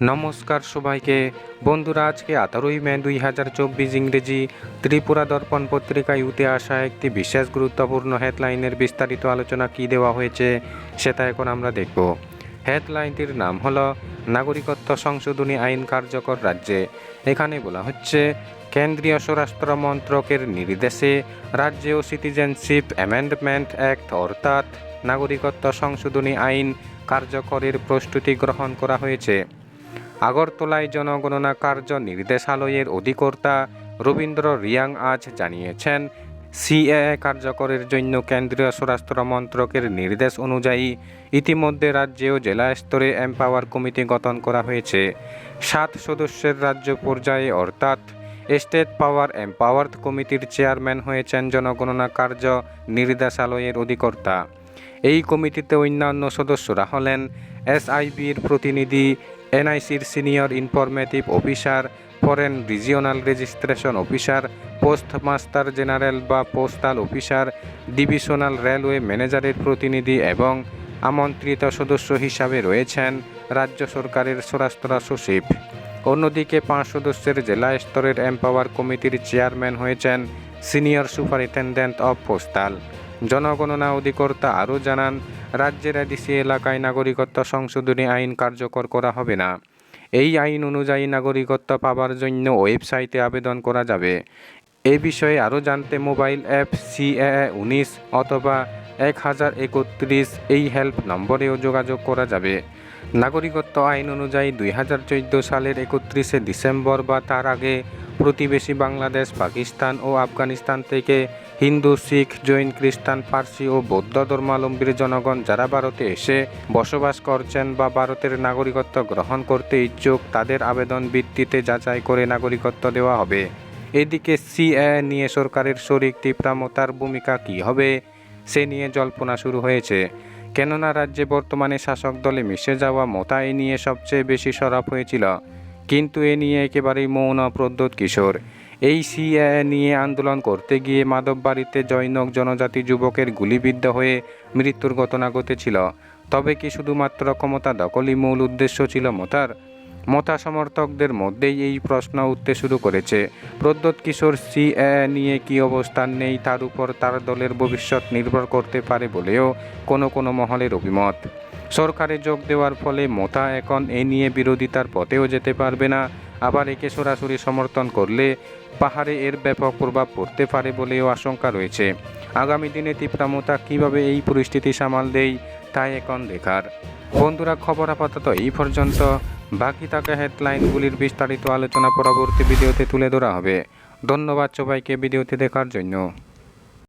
নমস্কার সবাইকে। বন্ধুরা, আজকে আঠারোই মে দুই হাজার চব্বিশ ইংরেজি ত্রিপুরা দর্পণ পত্রিকায় উঠে আসা একটি বিশেষ গুরুত্বপূর্ণ হেডলাইনের বিস্তারিত আলোচনা কি দেওয়া হয়েছে, সেটা এখন আমরা দেখব। হেডলাইনটির নাম হল নাগরিকত্ব সংশোধনী আইন কার্যকর রাজ্যে। এখানে বলা হচ্ছে, কেন্দ্রীয় স্বরাষ্ট্র মন্ত্রকের নির্দেশে রাজ্যে ও সিটিজেনশিপ অ্যামেন্ডমেন্ট অ্যাক্ট, অর্থাৎ নাগরিকত্ব সংশোধনী আইন কার্যকরের প্রস্তুতি গ্রহণ করা হয়েছে। আগরতলায় জনগণনা কার্য নির্দেশালয়ের অধিকর্তা রবীন্দ্র রিয়াং আজ জানিয়েছেন, সিএএ কার্যকরের জন্য কেন্দ্রীয় স্বরাষ্ট্র মন্ত্রকের নির্দেশ অনুযায়ী ইতিমধ্যে রাজ্যে ও জেলা স্তরে এম্পাওয়ার কমিটি গঠন করা হয়েছে। সাত সদস্যের রাজ্য পর্যায়ে অর্থাৎ স্টেট পাওয়ার এম্পাওয়ার্ড কমিটির চেয়ারম্যান হয়েছেন জনগণনা কার্য নির্দেশালয়ের অধিকর্তা। এই কমিটিতে অন্যান্য সদস্যরা হলেন এসআইবির প্রতিনিধি এনআইসির senior informative officer, foreign regional registration officer post master general বা পোস্টাল অফিসার, ডিভিশনাল রেলওয়ে ম্যানেজারের প্রতিনিধি এবং আমন্ত্রিত সদস্য হিসাবে রয়েছেন রাজ্য সরকারের স্বরাষ্ট্র সচিব। অন্যদিকে পাঁচ সদস্যের জেলা স্তরের এম্পাওয়ার কমিটির চেয়ারম্যান হয়েছেন সিনিয়র সুপারিনটেন্ডেন্ট অব পোস্টাল। জনগণনা অধিকর্তা আরও জানান, রাজ্যের এডিসি এলাকায় নাগরিকত্ব সংশোধনী আইন কার্যকর করা হবে না। এই আইন অনুযায়ী নাগরিকত্ব পাবার জন্য ওয়েবসাইটে আবেদন করা যাবে। এ বিষয়ে আরও জানতে মোবাইল অ্যাপ সিএএ উনিশ অথবা এক হাজার একত্রিশ এই হেল্প নম্বরেও যোগাযোগ করা যাবে। নাগরিকত্ব আইন অনুযায়ী দুই হাজার চোদ্দ সালের একত্রিশে ডিসেম্বর বা তার আগে প্রতিবেশী বাংলাদেশ, পাকিস্তান ও আফগানিস্তান থেকে হিন্দু, শিখ, জৈন, খ্রিস্টান, পার্সি ও বৌদ্ধ ধর্মাবলম্বীর জনগণ যারা ভারতে এসে বসবাস করছেন বা ভারতের নাগরিকত্ব গ্রহণ করতে ইচ্ছুক, তাদের আবেদন ভিত্তিতে যাচাই করে নাগরিকত্ব দেওয়া হবে। এদিকে সিএ নিয়ে সরকারের শরিক তীব্রামতার ভূমিকা কী হবে, সে নিয়ে জল্পনা শুরু হয়েছে। কেননা, রাজ্যে বর্তমানে শাসক দলে মিশে যাওয়া মোতা এ নিয়ে সবচেয়ে বেশি সরব হয়েছিল। কিন্তু এ নিয়ে একেবারেই মৌন প্রদ্যোৎ কিশোর। এই সিএ নিয়ে আন্দোলন করতে গিয়ে মাধববাড়িতে জৈনক জনজাতি যুবকের গুলিবিদ্ধ হয়ে মৃত্যুর ঘটনা ঘটেছিল। তবে কি শুধুমাত্র ক্ষমতা দখলই মূল উদ্দেশ্য ছিল মতার? মতা সমর্থকদের মধ্যেই এই প্রশ্ন উঠতে শুরু করেছে। প্রদ্যোৎ কিশোর সিএ নিয়ে কি অবস্থান নেই তার উপর তার দলের ভবিষ্যৎ নির্ভর করতে পারে বলেও কোনো কোনো মহলের অভিমত। সরকারে যোগ দেওয়ার ফলে মোতা এখন এ নিয়ে বিরোধিতার পথেও যেতে পারবে না। আবার একে সরাসরি সমর্থন করলে পাহাড়ে এর ব্যাপক প্রভাব পড়তে পারে বলেও আশঙ্কা রয়েছে। আগামী দিনে তীব্রামতা কীভাবে এই পরিস্থিতি সামাল দেয় তাই এখন দেখার। বন্ধুরা, খবর আপাতত এই পর্যন্ত। বাকি থাকা হেডলাইনগুলির বিস্তারিত আলোচনা পরবর্তী ভিডিওতে তুলে ধরা হবে। ধন্যবাদ সবাইকে ভিডিওটি দেখার জন্য।